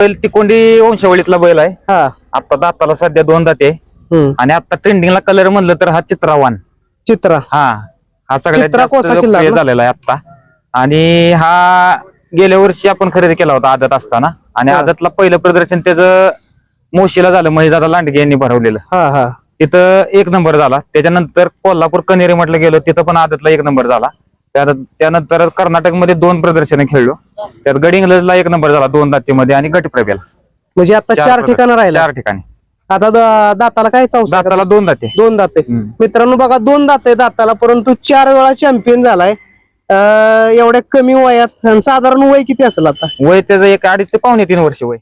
बैल तिकोंडी वंशावळीतला बैल आहे. हा. आता दाताला सध्या दोन दाते. आहे. हम्म. आणि आता ट्रेंडिंगला कलर म्हणलं तर हा चित्रावान चित्रा. हा. हा सगळ्यात चित्रा जास्त कोसा किल्ला लोकप्रिय ना? झालेला आहे आता आणि हा गेल्या वर्षी आपण खरेदी केला होता आदत असताना. आणि हा. आदतला पहिलं प्रदर्शन त्याचं मोशीला झालं महिदादा लांडगे यांनी भरवलेलं. हा हा. तिथं एक नंबर झाला. त्याच्यानंतर कोल्हापूर कनेरी म्हटलं गेलो तिथं पण आदतला एक नंबर झाला. त्यात- त्यानंतर कर्नाटकमध्ये दोन प्रदर्शन खेळलो. त्यात गडिंग्लजला एक नंबर झाला दोन दातीमध्ये आणि गटप्रभेला. म्हणजे आता चार. ठिकाणं राहिला. चार ठिकाणी. आता द- दाताला काय चौसा दाताला दोन दाते. दोन दाते. हम्म. मित्रांनो बघा दोन दाते दाताला परंतु चार वेळा चॅम्पियन झालाय. अं, एवढ्या कमी वयात साधारण वय किती असेल आता? वय त्याचं एक अडीच ते पावणे तीन वर्ष वय.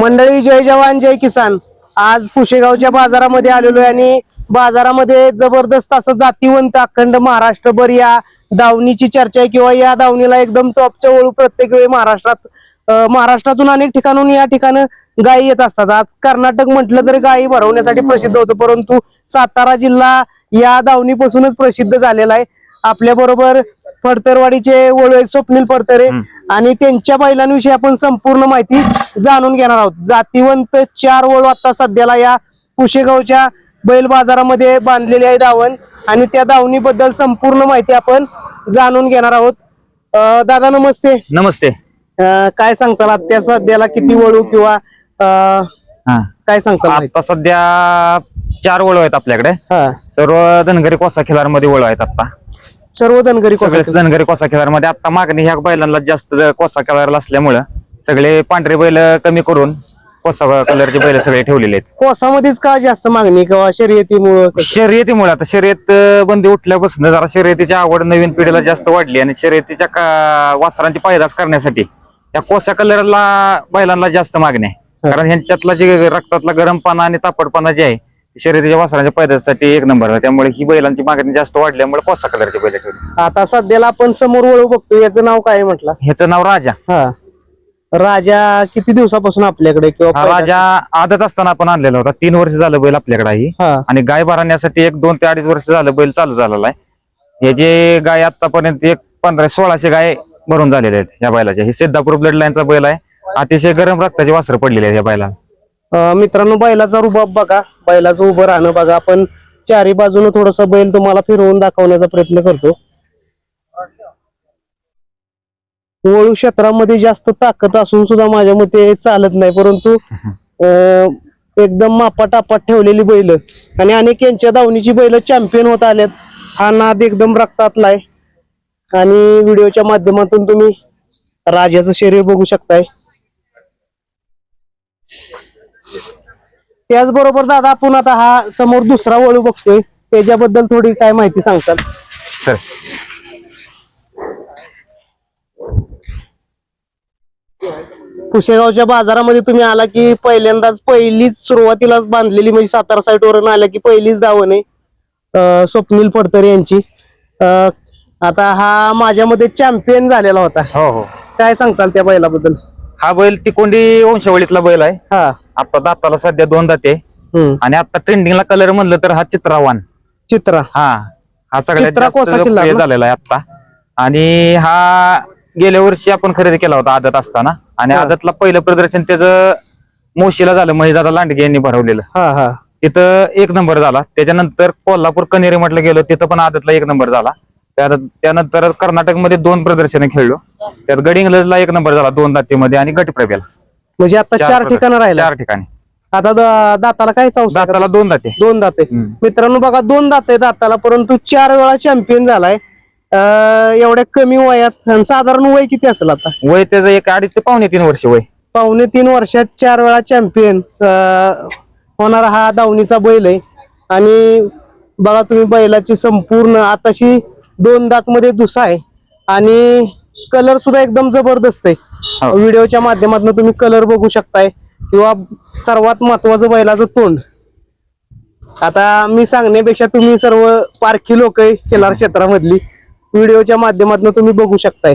मंडळी जय जवान जय किसान. आज पुशेगावच्या बाजारामध्ये आलेलो आहे आणि बाजारामध्ये जबरदस्त असं जातीवंत अखंड महाराष्ट्रभर या दावणीची चर्चा आहे किंवा या दावणीला एकदम टॉपच्या वळू प्रत्येक वेळी महाराष्ट्रात महाराष्ट्रातून अनेक ठिकाणून या ठिकाणी गायी येत असतात. आज कर्नाटक म्हटलं तरी गायी भरवण्यासाठी प्रसिद्ध होतं परंतु सातारा जिल्हा या दावणीपासूनच प्रसिद्ध झालेला आहे. आपल्या बरोबर फडतरवाडीचे वळवे स्वप्नील फडतरे आणि त्यांच्या बैलांविषयी आपण संपूर्ण माहिती जाणून घेणार आहोत. जातीवंत चार वळू आता सध्याला या कुशेगावच्या बैल बाजारामध्ये बांधलेले आहे दावण आणि त्या दावणीबद्दल संपूर्ण माहिती आपण जाणून घेणार आहोत. दादा नमस्ते. नमस्ते. काय सांगताल त्या सध्याला किती वळू किंवा काय सांगताल? आता सध्या चार वळ आहेत आपल्याकडे. सर्व धनगरी कोसा खिलारमध्ये वळ आहेत आता. सर्व धनगरी सगळे कोसा धनगरी कोसा खिलारमध्ये आता मागणी ह्या बैलांना जास्त कोसा कलर असल्यामुळं सगळे पांढरे बैल कमी करून कोसा कलरचे बैल सगळे ठेवलेले आहेत. कोसामध्येच का जास्त मागणी किंवा शर्यतीमुळे शर्यतीमुळे आता शर्यत अं, बंदी उठल्यापासून जरा शर्यतीची आवड नवीन पिढीला जास्त वाढली आणि शर्यतीच्या का- वासरांची पैदास करण्यासाठी त्या कोसा कलरला बैलांना जास्त मागणी आहे. कारण ह्यांच्यातला जे रक्तातला गरमपणा आणि तापडपणा जे आहे शर्यतीच्या वासरांच्या पैदासाठी एक नंबर त्यामुळे ही बैलांची मागणी जास्त वाढल्यामुळे कोसा कलरचे बैल ठेवले आता सध्याला आपण समोर वळू बघतो याचं नाव काय म्हटलं? ह्याचं नाव राजा. हा. राजा किती दिवसापासून आपल्याकडे किंवा हा राजा आदत असताना आपण आणलेला होता. तीन वर्ष झालं बैल आपल्याकडे आहे. हा. आणि गाय भरण्यासाठी एक दोन ते अडीच वर्ष झालं बैल चालू झालेला आहे. हे जे गाय आतापर्यंत एक पंधरा सोळाशे गाय भरून झालेले आहेत या बैलाच्या हे सिद्धापूर ब्लड लाईनचा बैल आहे. अतिशय गरम रक्ताचे वासर पडलेले आहेत या बैलाला. मित्रांनो बैलाचा रुबाब बघा. बैलाचं उभं राहणं बघा. आपण चारी बाजूने थोडस बैल तुम्हाला फिरवून दाखवण्याचा प्रयत्न करतो. वळू क्षेत्रामध्ये जास्त ताकद असून सुद्धा माझ्या मते चालत नाही. परंतु एकदम मापाटापात ठेवलेली बैल. आणि अनेक यांच्या धावणीची बैल चॅम्पियन होत आल्यात. हा नाद एकदम रक्तातला आहे. आणि व्हिडिओच्या माध्यमातून तुम्ही राजाचं शरीर बघू शकताय. त्याचबरोबर दादा आपण आता हा समोर दुसरा वळू बघतोय. त्याच्याबद्दल थोडी काय माहिती सांगताल? तर पुसेगावच्या बाजारामध्ये तुम्ही आला की पहिल्यांदाच पहिलीच सुरुवातीलाच बांधलेली म्हणजे सातारा साईड वरून आल्या की पहिलीच दावण आहे स्वप्नील फडतरे यांची. आता हा माझ्यामध्ये चॅम्पियन झालेला होता. हो हो. काय सांगताल त्या बैलाबद्दल? हा बैल तिकोंडी वंशावळीतला बैल आहे. हा. आता दाताला सध्या दोन दाते. हम्म. आणि आता ट्रेंडिंगला कलर म्हणलं तर हा चित्रावान चित्रा. हा. हा सगळ्यात चित्रा जास्त कोसा किल्ला लोकप्रिय ना? झालेला आहे आता आणि हा गेल्या वर्षी आपण खरेदी केला होता आदत असताना. आणि हा. आदतला पहिलं प्रदर्शन त्याचं मोशीला झालं महिदादा लांडगे यांनी भरवलेलं. हा हा. तिथं एक नंबर झाला. त्याच्यानंतर कोल्हापूर कनेरी म्हटलं गेलो तिथं पण आदतला एक नंबर झाला. त्यात त्यानंतर कर्नाटकमध्ये दोन प्रदर्शन खेळलो. त्यात गडिंग्लजला एक नंबर झाला दोन दातीमध्ये आणि गटप्रभेला. म्हणजे आता चार ठिकाणं राहिला चार ठिकाणी. आता द- दाताला काय चौसा दाताला दोन दाते. दोन दाते. हम्म. मित्रांनो बघा दोन दाते दाताला परंतु चार वेळा चॅम्पियन झालाय. अं, एवढ्या कमी वयात साधारण वय किती असेल आता? वय त्याचं एक अडीच ते पावणे तीन वर्ष वय. पावणे तीन वर्षात चार वेळा चॅम्पियन होणारा हा दावणीचा बैल आहे. आणि बघा तुम्ही बैलाची संपूर्ण आताशी दोन दात मध्ये दुसा आहे आणि कलर सुद्धा एकदम जबरदस्त आहे. व्हिडिओच्या माध्यमातून तुम्ही कलर बघू शकताय किंवा सर्वात महत्वाचं बैलाचं तोंड. आता मी सांगण्यापेक्षा तुम्ही सर्व पारखी लोक आहे खिलार क्षेत्रामधली. व्हिडिओच्या माध्यमातून तुम्ही बघू शकताय.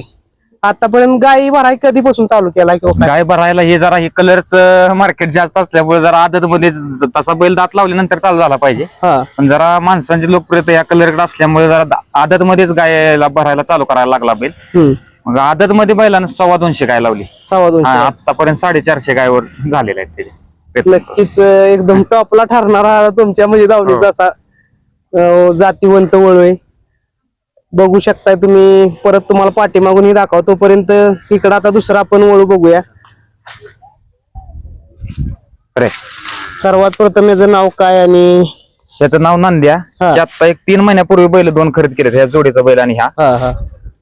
आतापर्यंत गायी भराय कधीपासून चालू केलाय किंवा काय? गाय भरायला हे जरा हे कलरचं मार्केट जास्त असल्यामुळे जरा आदत मध्ये तसा बैल दात लावल्यानंतर चालू झाला पाहिजे. हा. पण जरा माणसांची लोकप्रियता या कलरकडे असल्यामुळे जरा आदत मध्येच गायला भरायला चालू करायला लागला बैल. हम्म. मग आदत मध्ये बैलानं सव्वा दोनशे गाय लावली. सव्वा हा, दोनशे आतापर्यंत साडेचारशे गायवर झालेले आहेत त्याचे नक्कीच अं, एकदम टॉपला ठरणारा तुमच्या म्हणजे दावणीचा हो. असा अं, जातीवंत वळू आहे. बघू शकताय तुम्ही. परत तुम्हाला पाठीमागूनही दाखव तोपर्यंत इकडं आता दुसरा आपण वळू बघूया. अरे. सर्वात प्रथम याचं नाव काय आणि त्याचं नाव नांद्या. हा. हे आता एक तीन महिन्यापूर्वी बैल दोन खरेदी केले ह्या जोडीचा बैल आणि ह्या. हा हा.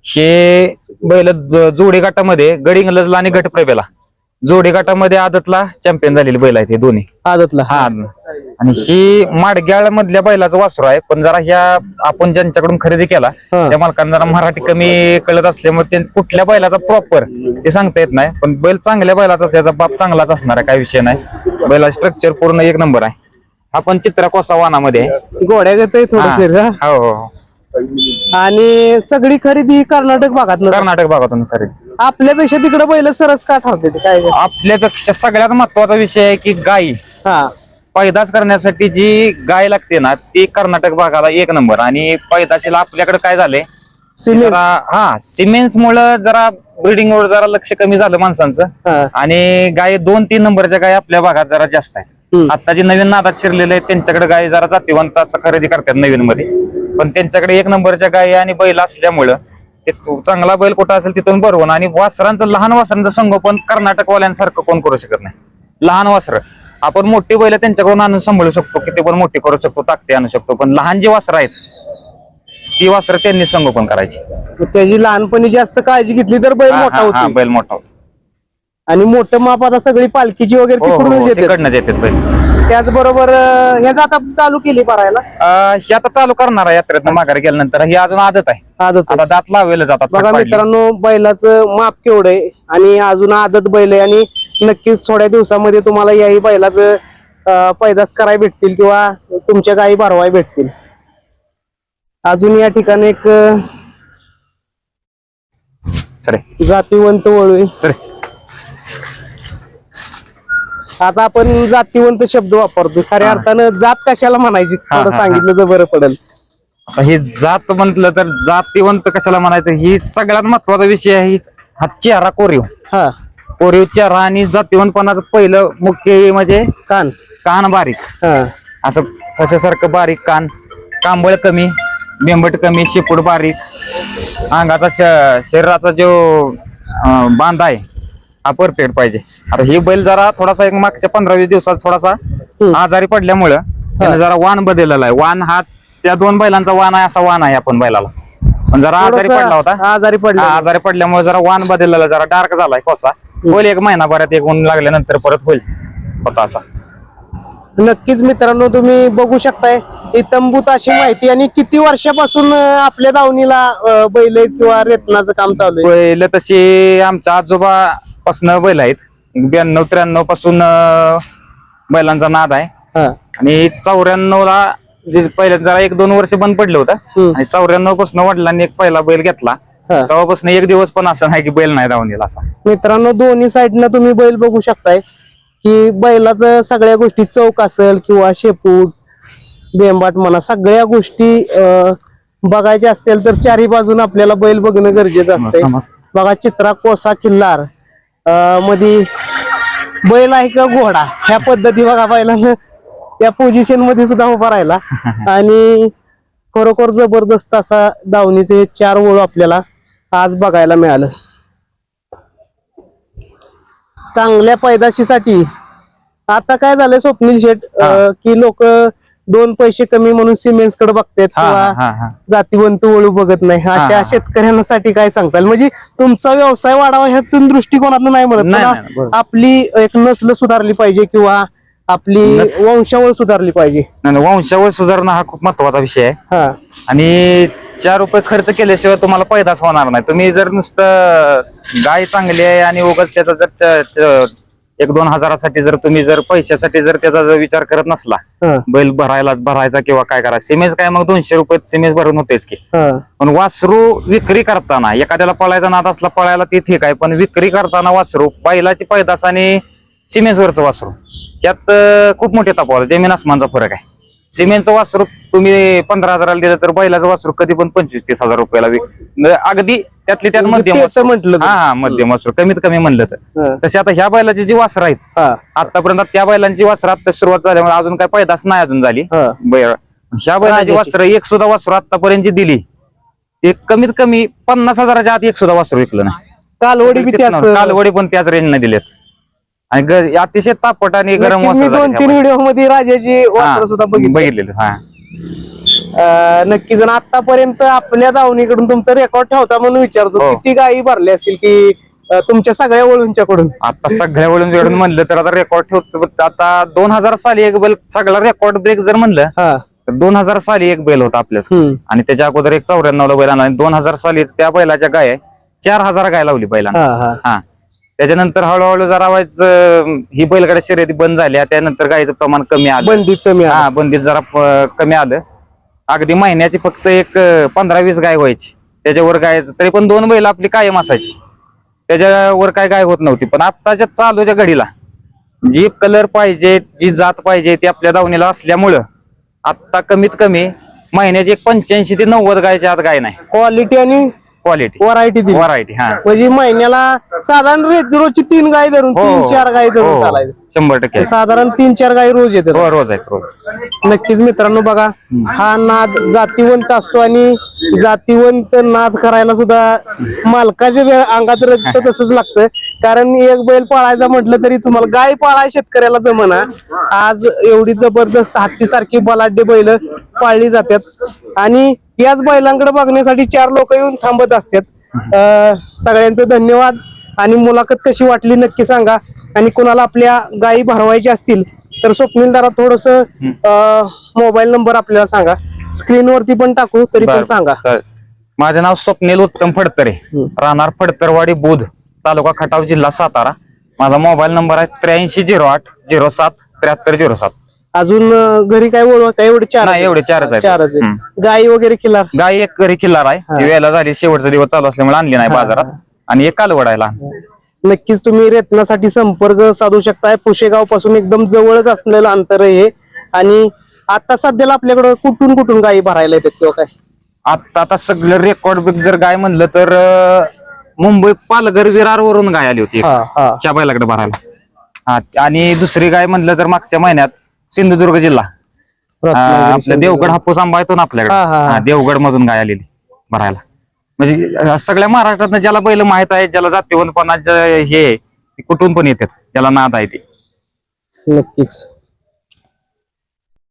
हे बैल ज- जोडी गटामध्ये गडिंगलजला आणि गटप्रभेला जोडी गटामध्ये आदतला चॅम्पियन झालेली बैल आहेत हे दोन्ही आदतला हा आणि ही माडग्याळ मधल्या बैलाचं वासरू आहे पण जरा ह्या आपण ज्यांच्याकडून खरेदी केला हा. त्या मालकांना जरा मराठी कमी कळत असल्यामुळे कुठल्या बैलाचा प्रॉपर ते सांगता येत नाही पण बैल चांगल्या बैलाचा त्याचा बाप चांगलाच असणार आहे काही विषय नाही बैला स्ट्रक्चर पूर्ण एक नंबर आहे आपण चित्रा कोसा वानामध्ये आहे. घोड्यागत आहे थोडं हा. शरीर हा. हो हो हो. आणि सगळी खरेदी कर्नाटक भागात कर्नाटक भागातून खरेदी आपल्यापेक्षा तिकडे पहिलं सरस का ठरते ते? काय आपल्यापेक्षा सगळ्यात महत्त्वाचा विषय आहे की गाय हा. पैदास करण्यासाठी जी गाय लागते ना ती कर्नाटक भागाला एक नंबर. आणि पैदाशीला आपल्याकडे काय झालंय? सिमेंट जरा हा सिमेंट्स मुळे जरा ब्रिडिंग वर जरा लक्ष कमी झालं माणसांचं. हा. आणि गाय दोन तीन नंबरच्या गाय आपल्या भागात जरा जास्त हम्म. आता जे नवीन नादात शिरलेले आहेत त्यांच्याकडे गाय जरा जातीवंत असं खरेदी करतात नवीन मध्ये पण त्यांच्याकडे एक नंबरच्या गाय आणि बैल असल्यामुळं चांगला बैल कुठं असेल तिथून बरोबर आणि वासरांचं लहान वासरांचं संगोपन कर्नाटकवाल्यांसारखं कोण करू शकत नाही. लहान वासर. आपण मोठी बैल त्यांच्याकडून आणून सांभाळू शकतो किती पण मोठी करू शकतो ताकदी आणू शकतो पण लहान जे वासर आहेत ती वासर त्यांनी संगोपन करायची. त्याची लहानपणी जास्त काळजी घेतली तर बैल हा, मोठा हा, हा, होतो बैल मोठा होतो. आणि मोठं माप आता सगळी पालखीची वगैरे हो, हो, तिकडूनच हो, येते तिकडनंच येतात बैल. त्याचबरोबर ह्याचं आता चालू केली भरायला? अं, ही आता चालू करणार आहे यात्रेतनं माघारी गेल्यानंतर. ही अजून आदत आहे. आदत आता दात लावले जातात बघा मित्रांनो बैलाचं माप केवढं आहे आणि अजून आदत बैल आहे आणि नक्कीच थोड्या दिवसामध्ये तुम्हाला याही बैलाचं अं, पैदास करायला भेटतील किंवा तुमच्या गायी भरवाय भेटतील. अजून या ठिकाणी एक अं, जातीवंत वळू आहे. सरे. आता आपण जातीवंत शब्द वापरतो खऱ्या अर्थानं जात कशाला म्हणायची? थोडं सांगितलं तर बरं पडेल. ही जात म्हटलं तर जातीवंत कशाला म्हणायचं? ही सगळ्यात महत्त्वाचा विषय आहे. हा चेहरा कोरीव. हा. कोरीव चेहरा आणि जातीवंतपणाचं पहिलं मुख्य म्हणजे कान. कान बारीक. हा. असं सशासारखं बारीक कान. कांबळ कमी बेंबट कमी शेपूट बारीक. अंगाचा श- शरीराचा जो अं, बांध आहे परफेक्ट पाहिजे. आता ही बैल जरा थोडासा एक मागच्या पंधरा वीस दिवसात थोडासा आजारी पडल्यामुळं त्याने जरा वाण बदललेला आहे. वाण हा त्या दोन बैलांचा वाण आहे असा वाण आहे आपण बैलाला. पण जरा आजारी पडला होता. आजारी पडला आजारी पडल्यामुळे जरा वाण बदललेला जरा डार्क झालाय कोसा. होईल एक महिनाभरात एक ऊन लागल्यानंतर परत होईल होता असा. नक्कीच मित्रांनो तुम्ही बघू शकताय इतंभूत अशी माहिती आणि किती वर्षापासून आपल्या दावणीला बैल किंवा रेतनाचं काम चालू आहे? बैल तसे आमच्या आजोबा पासन बैल आहेत. ब्याण्णव त्र्याण्णवपासून बैलांचा नाद आहे. हा. आणि चौऱ्याण्णव ला जे पहिले जरा एक दोन वर्ष बंद पडलं होतं. आणि चौऱ्याण्णवपासून वडिलांनी एक पहिला बैल घेतला. तेव्हापासून एक दिवस पण असं नाही की बैल नाही धावणीला असा. मित्रांनो दोन्ही साईडनं तुम्ही बैल बघू शकताय. की बैलाचं सगळ्या गोष्टी चौक असेल किंवा शेपूट बेंबाट म्हणा सगळ्या गोष्टी बघायच्या असतील तर चारी बाजून आपल्याला बैल बघणं गरजेचं असतंय. बघा चित्रा कोसा किल्लार. मध्ये बैल आहे का घोडा? ह्या पद्धती बघा बैलानं त्या पोझिशनमध्ये सुद्धा उभा राहिला. आणि खरोखर जबरदस्त असा दावणीचे चार ओळ आपल्याला आज बघायला मिळालं. चांगल्या पैदाशीसाठी. आता काय झालंय स्वप्नील शेठ की लोक दोन पैसे कमी म्हणून सिमेंटकडे बघतात किंवा. जातीवंत वळू बघत नाही अशा. शेतकऱ्यांसाठी काय सांगताल म्हणजे तुमचा व्यवसाय वाढावा ह्यातून दृष्टिकोनातून नाही म्हणत. आपली एक नस्ल सुधारली पाहिजे किंवा आपली वंशावळ सुधारली पाहिजे नाही, वंशावळ सुधारणा हा खूप महत्त्वाचा विषय आहे आणि चार रुपये खर्च केल्याशिवाय तुम्हाला पैदास होणार नाही तुम्ही जर नुसतं गाय चांगली आहे आणि उगाच त्याचा जर एक दोन हजारासाठी जर तुम्ही जर पैशासाठी जर त्याचा जर विचार करत नसला हा. बैल भरायला भरायचा किंवा काय करा सिमेज काय? मग दोनशे रुपये सिमेज भरून होतेच की. हा. पण वासरू विक्री करताना एखाद्याला पळायचा नाद असला पळायला ते ठीक आहे पण विक्री करताना वासरू बैलाची पैदास आणि सिमेजवरचं वासरू यात अं, खूप मोठे तफावत आहे. जमीन आसमानचा फरक आहे. सिमेंटचं वासरू तुम्ही पंधरा हजाराला दिलं तर बैलाचं वासरू कधी पण पंचवीस तीस हजार रुपयाला विक म्हणजे अगदी त्यातली त्यात म्हणजे मध्यम वासरू. म्हटलं. हा हा मध्यम वासरू कमीत कमी म्हणलं तर. तसे आता ह्या बैलाची जी वासरं आहेत आतापर्यंत त्या बैलांची वासरं आता सुरुवात झाल्यामुळे अजून काय पैदास नाही अजून झाली. बैल ह्या बैलाची राजाची. वासरं एक सुद्धा वासरू आतापर्यंत जी दिली एक कमीत कमी पन्नास हजाराच्या आत एक सुद्धा वासरू विकलं नाही कालवडी बी त्याच कालवडी पण त्याच रेंजने दिलेत आणि ग- अतिशय तापट आणि गरम नक्कीच मी दोन तीन व्हिडिओमध्ये राजाची. वासर सुद्धा बघितली. बघितलेलं हा. अं, नक्कीच आणि आतापर्यंत आपल्या दावणीकडून तुमचा रेकॉर्ड ठेवता म्हणून विचारतो हो. किती गायी भरल्या असतील की अं, तुमच्या सगळ्या वळूंच्याकडून? आता सगळ्या वळून जोडून म्हणलं तर आता रेकॉर्ड ठेवतो पण आता दोन हजार साली एक बैल सगळा रेकॉर्ड ब्रेक जर म्हणलं हा. तर दोन हजार साली एक बैल होता आपल्याच. हम्म. आणि त्याच्या अगोदर एक चौऱ्याण्णव ला बैल आणला आणि दोन हजार साली त्या बैलाच्या गाय चार हजार गाय लावली बैलांना. हा हा. हा. त्याच्यानंतर हळूहळू जरा व्हायचं ही बैलगाड्या शर्यती बंद झाल्या त्यानंतर गायचं प्रमाण कमी आलं. बंदीत कमी. हा बंदीत जरा प- कमी आलं. अगदी महिन्याची फक्त एक पंधरा वीस गाय व्हायची. त्याच्यावर गाय तरी पण दोन बैल आपली कायम असायची. त्याच्यावर काय गाय होत नव्हती. पण आत्ताच्या चालूच्या घडीला जी कलर पाहिजे जी जात पाहिजे ती आपल्या दावणीला असल्यामुळं आत्ता कमीत कमी महिन्याची एक पंच्याऐंशी ते नव्वद गायच्या आत गाय नाही. क्वालिटी आणि क्वालिटी व्हरायटी दिली. व्हरायटी हा. म्हणजे महिन्याला साधारण रोजची तीन गाय धरून हो, तीन. चार गाय धरून हो, चालायचं. शंभर टक्के. साधारण तीन चार गाय रोज येतात. हो रोज आहेत रोज. नक्कीच मित्रांनो बघा हा नाद जातीवंत असतो आणि जातीवंत नाद करायला सुद्धा मालकाच्या वेळ अंगात रक्त तसंच लागतं कारण एक बैल पाळायचा म्हटलं तरी तुम्हाला गाय पाळाय शेतकऱ्याला जमना. आज एवढी जबरदस्त हत्तीसारखी बलाढ्य बैल पाळली जातात. आणि याच बैलांकडे बघण्यासाठी चार लोक येऊन थांबत असतात. अं, सगळ्यांचं धन्यवाद. आणि मुलाखत कशी वाटली नक्की सांगा. आणि कोणाला आपल्या गायी भरवायच्या असतील तर स्वप्नील दारा थोडस मोबाईल नंबर आपल्याला सांगा. स्क्रीनवरती पण टाकू तरी पण. सांगा. माझं नाव स्वप्नील उत्तम फडतरे राहणार फडतरवाडी बुध तालुका खटाव जिल्हा सातारा. माझा मोबाईल नंबर आहे त्र्याऐंशी झिरो आठ झिरो सात त्र्याहत्तर झिरो सात. अजून घरी काय ओळख काय एवढे चार नाही एवढे चारच आहेत. चारच. गायी वगैरे किल्ला गाय एक घरी किल्लार आहे. वेळेला झाली शेवटचा दिवस चालू असल्यामुळे आणली नाही बाजारात. आणि एक कालवडायला नक्कीच तुम्ही रेतनासाठी संपर्क साधू शकताय. पुशेगावपासून एकदम जवळच असलेलं अंतर आहे हे. आणि आता सध्याला आपल्याकडे कुठून कुठून गायी भरायला येतात किंवा काय? आता आता सगळं रेकॉर्ड बिक जर गाय म्हणलं तर अं, मुंबई पालघर विरार वरून गाय आली होती एक. हा हा. त्या बैलाकडे भरायला. हा आणि दुसरी गाय म्हणलं तर मागच्या महिन्यात सिंधुदुर्ग जिल्हा. रत्नागिरी, आपलं देवगड हापूस आंबा येतो ना आपल्याकडे. हा, हा, हा. देवगड मधून गाय आलेली भरायला. म्हणजे सगळ्या महाराष्ट्रात ज्याला बैल माहीत आहे ज्याला जातीवंतपणा हे आहे, कुठून पण येतात ज्याला नाद आहे ते. नक्कीच.